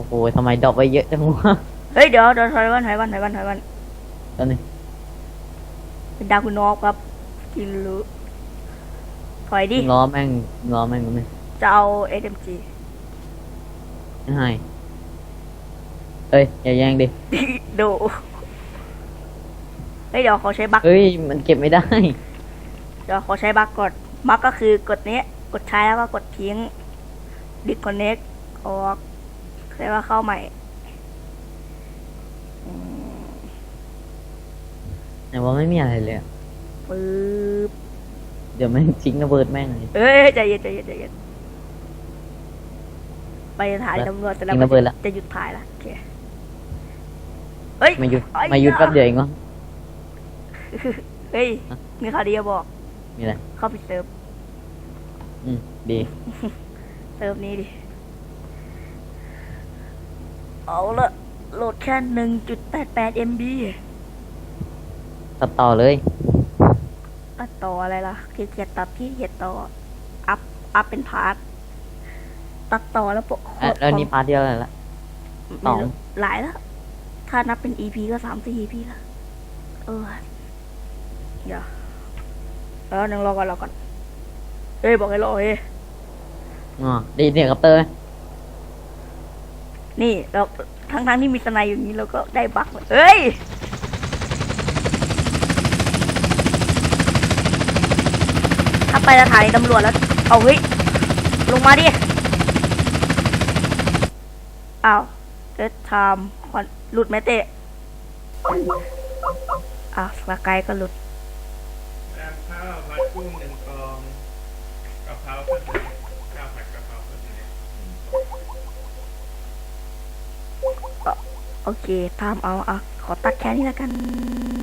โอ้โหทำไมดรอปไปเยอะจังวะเฮ้ยเดี๋ยวเดี๋ยวถอยวันถอยวันถอยวันถอยวันตอนนี้เป็นดาวคุณนอกครับกินรู้ถอยดิล้อแม่งล้อแม่งไม่จะเอา SMG ไม่ให้เอ้ยอย่าแย่งดิดูเฮ้ยเดี๋ยวขอใช้บัคเฮ้ยมันเก็บไม่ได้ เดี๋ยวขอใช้บัคก่อนบัคก็คือกดนี้กดใช้แล้วก็กดทิ้งดิสคอนเน็กออก แล้วก็เข้าใหม่อืมแต่ว่าไม่มีอะไรเลยอะปึ๊บเดี๋ยวแม่งทิ้งระเบิดแม่งเลยเอ้ยใจเย็นใจเย็นใจเย็นไปถ่ายตำรวจแต่แล้วทิ้งระเบิดละจะหยุดถ่ายละโอเคเฮ้ยมาหยุดไอ้มาหยุดยาแป๊บเดียวเองวะเฮ้ยฮะมีข่าวดีจะบอกมีอะไรเข้าไปเซิร์ฟอืมดี เซิร์ฟนี้ดิ เอาละโหลดแค่หนึ่งจุดแปดแปด MB ตัดต่อเลย ตัดต่ออะไรล่ะขี้เกียจตัดที่เกียจต่อ อัพ อัพเป็นพาร์ท ตัดต่อแล้วปกอะแล้วนี่พาร์ทเดียวอะไรละ สองไม่รู้หลายแล้ว ถ้านับเป็น EP ก็สามสี่ EP ละเออ เดี๋ยวแล้วนึงรอก่อนรอก่อนเฮ้ยบอกให้รอเฮ้ยอ๋อดีเนี่ยครับเตอร์ นี่เราทั้งทั้งๆที่มีสนด์อยู่นี้เราก็ได้บักเลยเฮ้ยถ้าไปสถานีตำรวจแล้ว เอาเฮ้ย ลงมาดิ อ้าวเดทไทม์หลุดไหมเตะ อ้าวสกายก็หลุดน้ำข้าวผัดกุ้งหนึ่งกองกะเพราข้าวเหนียวข้าวผัดกะเพราข้าวเหนียว โอเคตามเอาอะขอตัดแค่นี้แล้วกัน